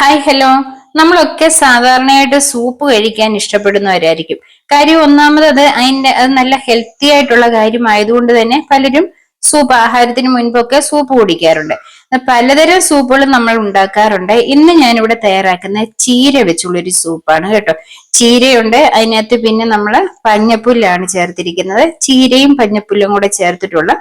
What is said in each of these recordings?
Hi hello നമ്മളൊക്കെ സാധാരണയായിട്ട് soup കഴിക്കാൻ ഇഷ്ടപ്പെടുന്നവരായിരിക്കും. കാര്യം ഒന്നാമത് അത് അതിന്റെ അത് നല്ല ഹെൽത്തി ആയിട്ടുള്ള കാര്യമായതുകൊണ്ട് തന്നെ പലരും സൂപ്പ് ആഹാരത്തിന് മുൻപൊക്കെ സൂപ്പ് കുടിക്കാറുണ്ട്. പലതരം സൂപ്പുകൾ നമ്മൾ ഉണ്ടാക്കാറുണ്ട്. ഇന്ന് ഞാനിവിടെ തയ്യാറാക്കുന്ന ചീര വെച്ചുള്ള ഒരു സൂപ്പാണ് കേട്ടോ. ചീരയുണ്ട്. അതിനകത്ത് പിന്നെ നമ്മൾ പഞ്ഞപ്പുല്ലാണ് ചേർത്തിരിക്കുന്നത്. ചീരയും പഞ്ഞപ്പുല്ലും കൂടെ ചേർത്തിട്ടുള്ള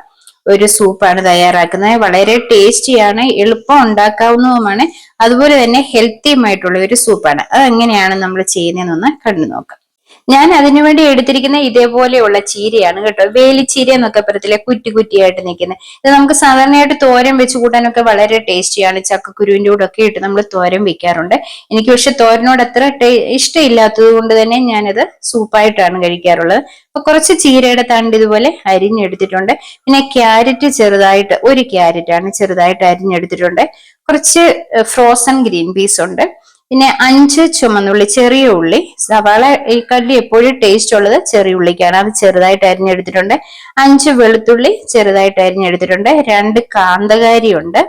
ഒരു സൂപ്പാണ് തയ്യാറാക്കുന്നത്. വളരെ ടേസ്റ്റിയാണ് എളുപ്പം ഉണ്ടാക്കാവുന്നതുമാണ്. അതുപോലെ തന്നെ ഹെൽത്തിയുമായിട്ടുള്ള ഒരു സൂപ്പാണ് അത് എങ്ങനെയാണ് നമ്മൾ ചെയ്യുന്നതെന്നൊന്ന് കണ്ടു നോക്കാം. ഞാൻ അതിനുവേണ്ടി എടുത്തിരിക്കുന്ന ഇതേപോലെയുള്ള ചീരയാണ് കേട്ടോ. വേലിച്ചീര എന്നൊക്കെ പറയത്തില്ലേ? കുറ്റി കുറ്റിയായിട്ട് നിൽക്കുന്നത് ഇത് നമുക്ക് സാധാരണയായിട്ട് തോരൻ വെച്ച് കൂട്ടാനൊക്കെ വളരെ ടേസ്റ്റിയാണ്. ചക്കക്കുരുവിന്റെ കൂടെ ഒക്കെ ഇട്ട് നമ്മൾ തോരൻ വെക്കാറുണ്ട്. എനിക്ക് പക്ഷെ തോരനോട് അത്ര ഇഷ്ടമില്ലാത്തത് കൊണ്ട് തന്നെ ഞാനത് സൂപ്പായിട്ടാണ് കഴിക്കാറുള്ളത്. അപ്പൊ കുറച്ച് ചീരയുടെ തണ്ട് ഇതുപോലെ അരിഞ്ഞെടുത്തിട്ടുണ്ട്. പിന്നെ ക്യാരറ്റ് ചെറുതായിട്ട് ഒരു ക്യാരറ്റ് ആണ് ചെറുതായിട്ട് അരിഞ്ഞെടുത്തിട്ടുണ്ട്. കുറച്ച് ഫ്രോസൺ ഗ്രീൻ പീസ് ഉണ്ട്. പിന്നെ അഞ്ച് ചുമന്നുള്ളി ചെറിയ ഉള്ളി. സവാള കല്ലി എപ്പോഴും ടേസ്റ്റ് ഉള്ളത് ചെറിയ ഉള്ളിക്കാണ്. അത് ചെറുതായിട്ട് അരിഞ്ഞെടുത്തിട്ടുണ്ട്. അഞ്ച് വെളുത്തുള്ളി ചെറുതായിട്ട് അരിഞ്ഞെടുത്തിട്ടുണ്ട്. രണ്ട് കാന്തകാരി ഉണ്ട്.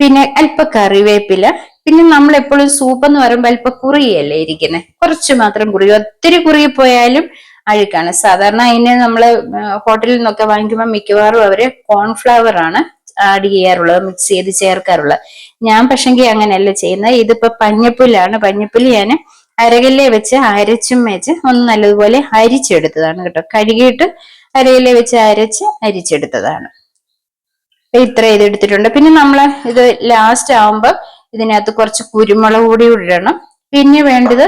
പിന്നെ അല്പ കറിവേപ്പില. പിന്നെ നമ്മൾ എപ്പോഴും സൂപ്പ് എന്ന് പറയുമ്പോൾ അല്പ കുറിയല്ലേ ഇരിക്കുന്നത് കുറച്ച് മാത്രം കുറി ഒത്തിരി കുറുകി പോയാലും അഴുക്കാണ്. സാധാരണ അതിനെ നമ്മൾ ഹോട്ടലിൽ നിന്നൊക്കെ വാങ്ങിക്കുമ്പോൾ മിക്കവാറും അവർ കോൺഫ്ലവർ ആണ്. ആഡ് ചെയ്യാറുള്ളത് മിക്സ് ചെയ്ത് ചേർക്കാറുള്ളത്. ഞാൻ പക്ഷെങ്കിൽ അങ്ങനെയല്ല ചെയ്യുന്നത്. ഇതിപ്പോ പഞ്ഞപ്പുല്ലാണ്. പഞ്ഞപ്പുല്ല് ഞാൻ അരകല്ലെ വെച്ച് അരച്ചും വെച്ച് ഒന്ന് നല്ലതുപോലെ അരിച്ചെടുത്തതാണ് കേട്ടോ. കഴുകിയിട്ട് അരകല്ലെ വെച്ച് അരച്ച് അരിച്ചെടുത്തതാണ്. ഇത്ര ഇത് എടുത്തിട്ടുണ്ട്. പിന്നെ നമ്മൾ ഇത് ലാസ്റ്റ് ആവുമ്പോൾ ഇതിനകത്ത് കുറച്ച് കുരുമുളക് കൂടി ഇടണം. പിന്നെ വേണ്ടത്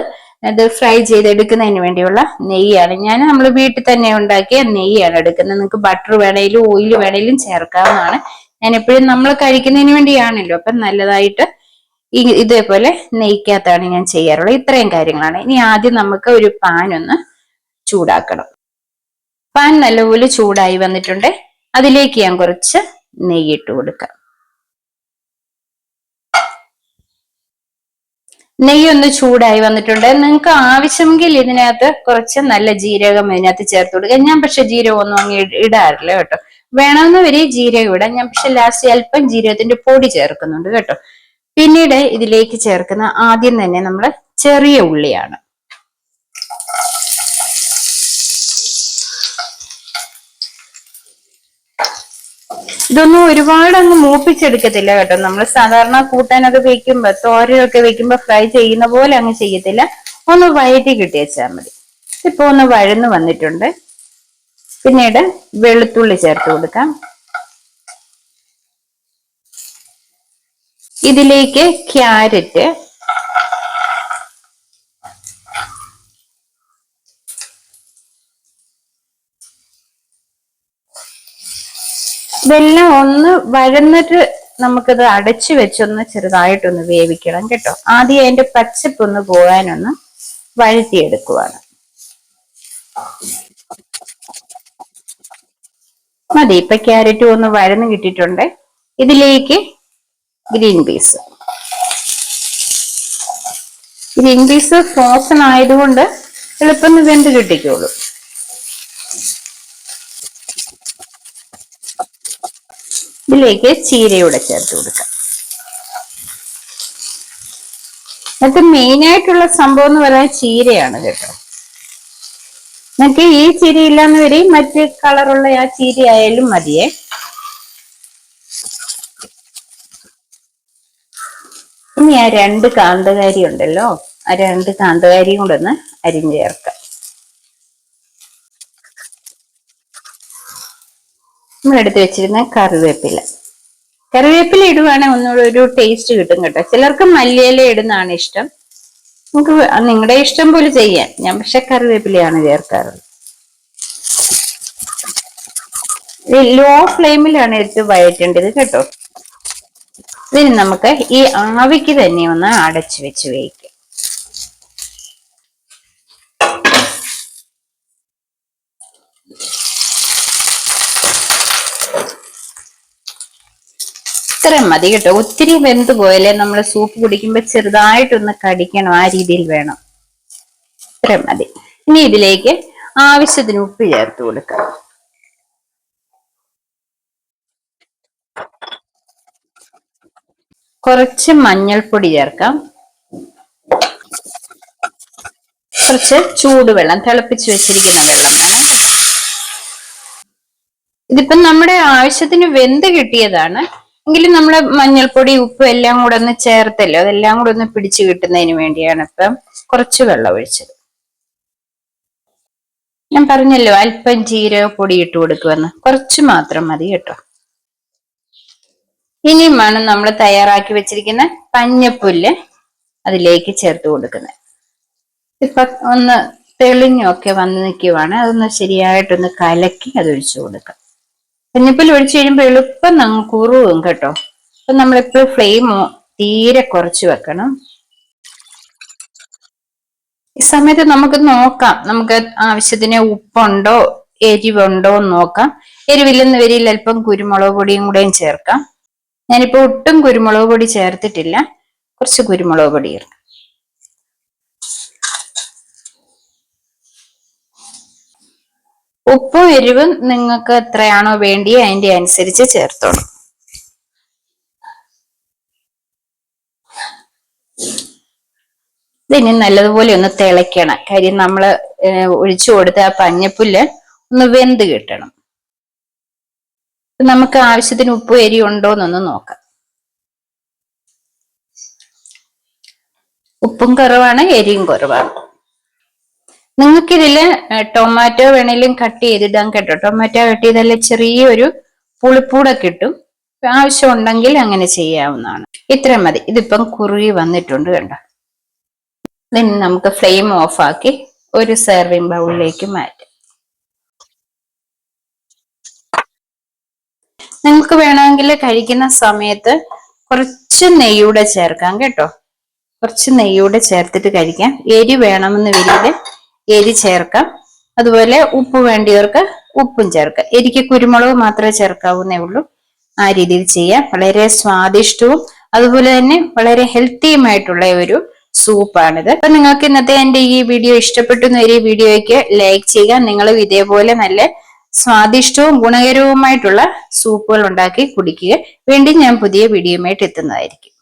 അത് ഫ്രൈ ചെയ്തെടുക്കുന്നതിന് വേണ്ടിയുള്ള നെയ്യാണ്. ഞാൻ നമ്മൾ വീട്ടിൽ തന്നെ ഉണ്ടാക്കിയ നെയ്യാണ് എടുക്കുന്നത്. നിങ്ങൾക്ക് ബട്ടർ വേണേലും ഓയിൽ വേണേലും ചേർക്കാവുന്നതാണ്. ഞാൻ എപ്പോഴും നമ്മൾ കഴിക്കുന്നതിന് വേണ്ടിയാണല്ലോ. അപ്പം നല്ലതായിട്ട് ഈ ഇതേപോലെ നെയ്ക്കകത്താണ് ഞാൻ ചെയ്യാറുള്ളത്. ഇത്രയും കാര്യങ്ങളാണ്. ഇനി ആദ്യം നമുക്ക് ഒരു പാൻ ഒന്ന് ചൂടാക്കണം. പാൻ നല്ലപോലെ ചൂടായി വന്നിട്ടുണ്ട്. അതിലേക്ക് ഞാൻ കുറച്ച് നെയ്യിട്ട് കൊടുക്കാം. നെയ്യ് ഒന്ന് ചൂടായി വന്നിട്ടുണ്ട്. നിങ്ങൾക്ക് ആവശ്യമെങ്കിൽ ഇതിനകത്ത് കുറച്ച് നല്ല ജീരകം ഇതിനകത്ത് ചേർത്ത് കൊടുക്കുക ഞാൻ പക്ഷെ ജീരകം ഒന്നും അങ്ങ് ഇടാറില്ല കേട്ടോ. വേണമെന്ന് വരെ ജീരകം ഇടാം. ഞാൻ പക്ഷെ ലാസ്റ്റ് അല്പം ജീരകത്തിന്റെ പൊടി ചേർക്കുന്നുണ്ട് കേട്ടോ. പിന്നീട് ഇതിലേക്ക് ചേർക്കുന്ന ആദ്യം തന്നെ നമ്മൾ ചെറിയ ഉള്ളിയാണ്. ഇതൊന്നും ഒരുപാട് അങ്ങ് മൂപ്പിച്ചെടുക്കത്തില്ല കേട്ടോ. നമ്മൾ സാധാരണ കൂട്ടാനൊക്കെ വെക്കുമ്പോ തോരയൊക്കെ വെക്കുമ്പോ ഫ്രൈ ചെയ്യുന്ന പോലെ അങ്ങ് ചെയ്യത്തില്ല. ഒന്ന് വയറ്റി കിട്ടിയച്ചാൽ മതി. ഇപ്പൊ ഒന്ന് വഴന്ന് വന്നിട്ടുണ്ട്. പിന്നീട് വെളുത്തുള്ളി ചേർത്ത് കൊടുക്കാം. ഇതിലേക്ക് ക്യാരറ്റ് ഇതെല്ലാം ഒന്ന് വഴന്നിട്ട് നമുക്കത് അടച്ചു വെച്ചൊന്ന് ചെറുതായിട്ടൊന്ന് വേവിക്കണം കേട്ടോ. ആദ്യം അതിന്റെ പച്ചപ്പൊന്ന് പോകാനൊന്ന് വഴറ്റിയെടുക്കുവാണ്. മതി ഇപ്പൊ ക്യാരറ്റും ഒന്ന് വരന്ന് കിട്ടിയിട്ടുണ്ട്. ഇതിലേക്ക് green peas green peas frozen ആയതുകൊണ്ട് എളുപ്പം വെന്ത് കിട്ടിക്കോളൂ. ഇതിലേക്ക് ചീരയൂടെ ചേർത്ത് കൊടുക്കാം. എന്നിട്ട് മെയിനായിട്ടുള്ള സംഭവം എന്ന് പറയുന്നത് ചീരയാണ് കേട്ടോ. നിങ്ങൾക്ക് ഈ ചിരി ഇല്ലാന്ന് വരെ മറ്റ് കളറുള്ള ആ ചിരി ആയാലും മതിയേ. ഇനി ആ രണ്ട് കാന്തകാരി ഉണ്ടല്ലോ. ആ രണ്ട് കാന്തകാരിയും കൂടെ ഒന്ന് അരിഞ്ഞു ചേർക്കാം നമ്മളെടുത്ത് വെച്ചിരുന്ന കറിവേപ്പില. കറിവേപ്പില ഇടുവാണെങ്കിൽ ഒന്നുകൂടെ ഒരു ടേസ്റ്റ് കിട്ടും കേട്ടോ. ചിലർക്ക് മല്ലിയില ഇടുന്നതാണ് ഇഷ്ടം. നമുക്ക് നിങ്ങളുടെ ഇഷ്ടം പോലെ ചെയ്യാം ഞാൻ പക്ഷെ കറിവേപ്പിലയാണ് ചേർക്കാറുള്ളത്. ലോ ഫ്ലെയിമിലാണ് എടുത്ത് വഴറ്റേണ്ടത് കേട്ടോ. ഇതിന് നമുക്ക് ഈ ആവിക്ക് തന്നെ ഒന്ന് അടച്ചു വെച്ച് വേവിക്കാം. ഇത്രയും മതി കേട്ടോ. ഒത്തിരി വെന്ത് പോയാലേ നമ്മൾ സൂപ്പ് കുടിക്കുമ്പോൾ ചെറുതായിട്ടൊന്ന് കടിക്കണം ആ രീതിയിൽ വേണം. ഇത്രയും മതി. ഇനി ഇതിലേക്ക് ആവശ്യത്തിന് ഉപ്പ് ചേർത്ത് കൊടുക്കാം. കുറച്ച് മഞ്ഞൾപ്പൊടി ചേർക്കാം. കുറച്ച് ചൂടുവെള്ളം തിളപ്പിച്ച് വെച്ചിരിക്കുന്ന വെള്ളം വേണം. ഇതിപ്പം നമ്മുടെ ആവശ്യത്തിന് വെന്ത് കിട്ടിയതാണ്. എങ്കിലും നമ്മൾ മഞ്ഞൾപ്പൊടി ഉപ്പ് എല്ലാം കൂടെ ഒന്ന് ചേർത്തല്ലോ. അതെല്ലാം കൂടെ ഒന്ന് പിടിച്ചു കിട്ടുന്നതിന് വേണ്ടിയാണ് ഇപ്പം കുറച്ച് വെള്ളം ഒഴിച്ചത്. ഞാൻ പറഞ്ഞല്ലോ അല്പം ജീരകപ്പൊടി ഇട്ട് കൊടുക്കുമെന്ന് കുറച്ച് മാത്രം മതി കേട്ടോ. ഇനിയുമാണ് നമ്മൾ തയ്യാറാക്കി വെച്ചിരിക്കുന്ന പഞ്ഞപ്പുല്ല് അതിലേക്ക് ചേർത്ത് കൊടുക്കുന്നത്. ഇപ്പൊ ഒന്ന് തെളിഞ്ഞൊക്കെ വന്ന് നിൽക്കുവാണ്. അതൊന്ന് ശരിയായിട്ടൊന്ന് കലക്കി അത് ഒഴിച്ചു കൊടുക്കാം. പഞ്ഞപ്പുല്ല് ഒഴിച്ചു കഴിയുമ്പോൾ എളുപ്പം നങ്ങ് കുറുവും കേട്ടോ. അപ്പൊ നമ്മളിപ്പോൾ ഫ്ലെയിം തീരെ കുറച്ച് വെക്കണം. ഈ സമയത്ത് നമുക്ക് നോക്കാം. നമുക്ക് ആവശ്യത്തിന് ഉപ്പുണ്ടോ എരിവുണ്ടോ എന്ന് നോക്കാം. എരിവില്ലെന്ന് വരിയിൽ അല്പം കുരുമുളക് പൊടിയും കൂടെയും ചേർക്കാം. ഞാനിപ്പോ ഒട്ടും കുരുമുളക് പൊടി ചേർത്തിട്ടില്ല. കുറച്ച് കുരുമുളക് പൊടി ഉപ്പും എരിവും നിങ്ങൾക്ക് എത്രയാണോ വേണ്ടി അതിന്റെ അനുസരിച്ച് ചേർത്തോളൂ. ഇതിനി നല്ലതുപോലെ ഒന്ന് തിളയ്ക്കണം. കാര്യം നമ്മൾ ഒഴിച്ചു കൊടുത്ത ആ പഞ്ഞപ്പുല്ല് ഒന്ന് വെന്ത് കിട്ടണം. നമുക്ക് ആവശ്യത്തിന് ഉപ്പ് എരി ഉണ്ടോ എന്നൊന്ന് നോക്കാം. ഉപ്പും കുറവാണ് എരിയും കുറവാണ്. നിങ്ങൾക്കിതിൽ ടൊമാറ്റോ വേണേലും കട്ട് ചെയ്തിടാൻ കേട്ടോ. ടൊമാറ്റോ കട്ട് ചെയ്താൽ ചെറിയൊരു പുളിപ്പൂടെ കിട്ടും. ആവശ്യം ഉണ്ടെങ്കിൽ അങ്ങനെ ചെയ്യാവുന്നതാണ്. ഇത്രയും മതി. ഇതിപ്പം കുറുകി വന്നിട്ടുണ്ട് കണ്ടോ. ഇതിന് നമുക്ക് ഫ്ലെയിം ഓഫ് ആക്കി ഒരു സെർവിങ് ബൗളിലേക്ക് മാറ്റാം. നിങ്ങൾക്ക് വേണമെങ്കിൽ കഴിക്കുന്ന സമയത്ത് കുറച്ച് നെയ്യൂടെ ചേർക്കാം കേട്ടോ. കുറച്ച് നെയ്യൂടെ ചേർത്തിട്ട് കഴിക്കാം. എരി വേണമെന്ന് വരിയിൽ എരി ചേർക്കാം. അതുപോലെ ഉപ്പ് വേണ്ടിയവർക്ക് ഉപ്പും ചേർക്കാം. എരിക്ക് കുരുമുളക് മാത്രമേ ചേർക്കാവുന്നേ ഉള്ളൂ. ആ രീതിയിൽ ചെയ്യാം. വളരെ സ്വാദിഷ്ടവും അതുപോലെ തന്നെ വളരെ ഹെൽത്തിയുമായിട്ടുള്ള ഒരു സൂപ്പാണിത്. അപ്പൊ നിങ്ങൾക്ക് ഇന്നത്തെ എന്റെ ഈ വീഡിയോ ഇഷ്ടപ്പെട്ടു ഈ വീഡിയോയ്ക്ക് ലൈക്ക് ചെയ്യുക. നിങ്ങളും ഇതേപോലെ നല്ല സ്വാദിഷ്ടവും ഗുണകരവുമായിട്ടുള്ള സൂപ്പുകൾ ഉണ്ടാക്കി കുടിക്കുക. വീണ്ടും ഞാൻ പുതിയ വീഡിയോയുമായിട്ട് എത്തുന്നതായിരിക്കും.